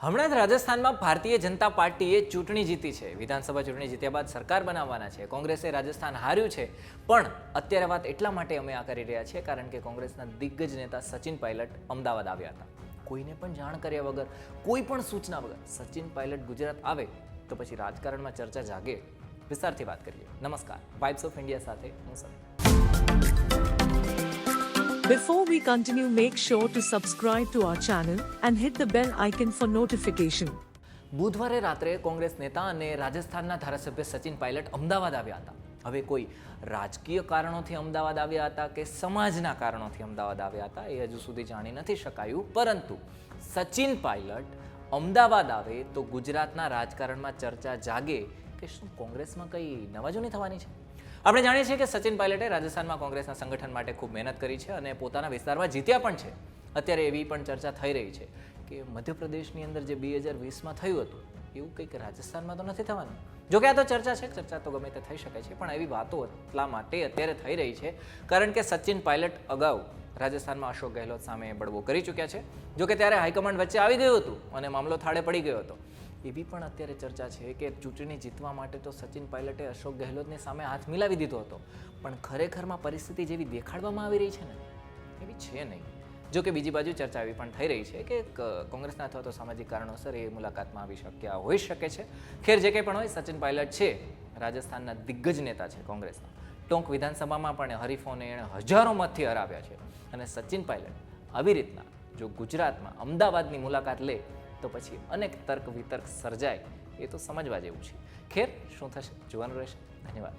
હમણાં જ રાજસ્થાનમાં ભારતીય જનતા પાર્ટીએ ચૂંટણી જીતી છે. વિધાનસભા ચૂંટણી જીત્યા બાદ સરકાર બનાવવાના છે. કોંગ્રેસે રાજસ્થાન હાર્યું છે. પણ અત્યારે વાત એટલા માટે અમે આ કરી રહ્યા છીએ કારણ કે કોંગ્રેસના દિગ્ગજ નેતા સચિન પાયલટ અમદાવાદ આવ્યા હતા. કોઈને પણ જાણ કર્યા વગર, કોઈ પણ સૂચના વગર સચિન પાયલટ ગુજરાત આવે તો પછી રાજકારણમાં ચર્ચા જાગે. વિસ્તારથી વાત કરીએ. નમસ્કાર. વાઇબ્સ ઓફ ઇન્ડિયા સાથે હું sir. Before we continue, make sure to subscribe to our channel and hit the bell icon for notification. બુધવારે રાત્રે કોંગ્રેસ નેતા અને રાજસ્થાનના ધારાસભ્ય સચિન પાયલટ અમદાવાદ આવ્યા હતા. હવે કોઈ રાજકીય કારણોથી અમદાવાદ આવ્યા હતા કે સમાજના કારણોથી અમદાવાદ આવ્યા હતા એ હજુ સુધી જાણી નથી શકાયું. પરંતુ સચિન પાયલટ અમદાવાદ આવે તો ગુજરાતના રાજકારણમાં ચર્ચા જાગે કે શું કોંગ્રેસમાં કંઈ નવાજૂની થવાની છે? આપણે જાણીએ છીએ કે સચિન પાયલટે રાજસ્થાનમાં કોંગ્રેસના સંગઠન માટે ખૂબ મહેનત કરી છે અને પોતાના વિસ્તારમાં જીત્યા પણ છે. અત્યારે એવી પણ ચર્ચા થઈ રહી છે કે મધ્યપ્રદેશની અંદર જે બે હજાર વીસમાં થયું હતું, એવું કંઈક રાજસ્થાનમાં તો નથી થવાનું. જો કે આ તો ચર્ચા છે, ચર્ચા તો ગમે તે થઈ શકે છે, પણ એવી વાતો એટલા માટે અત્યારે થઈ રહી છે. કારણ કે સચિન પાયલટ અગાઉ રાજસ્થાનમાં અશોક ગેહલોત સામે બળવો કરી ચૂક્યા છે. જો કે ત્યારે હાઈકમાન્ડ વચ્ચે આવી ગયું હતું અને મામલો થાળે પડી ગયો હતો. એવી પણ અત્યારે ચર્ચા છે કે ચૂંટણી જીતવા માટે તો સચિન પાયલટે અશોક ગેહલોતની સામે હાથ મિલાવી દીધો હતો. પણ ખરેખરમાં પરિસ્થિતિ જેવી દેખાડવામાં આવી રહી છે ને? એવી છે નહીં. જો કે બીજી બાજુ ચર્ચા એવી પણ થઈ રહી છે કે કોંગ્રેસના અથવા તો સામાજિક કારણોસર એ મુલાકાતમાં આવી શક્યા હોઈ શકે છે. ખેર જે કંઈ પણ હોય, સચિન પાયલટ છે, રાજસ્થાનના દિગ્ગજ નેતા છે કોંગ્રેસના. ટોંક વિધાનસભામાં પણ હરીફોને એણે હજારો મતથી હરાવ્યા છે. અને સચિન પાયલટ આવી રીતના જો ગુજરાતમાં અમદાવાદની મુલાકાત લે તો પછી અનેક તર્ક વિતર્ક સર્જાય એ તો સમજવા જેવું છે. ખેર, શું થશે? જોવાનું રહેશે. ધન્યવાદ.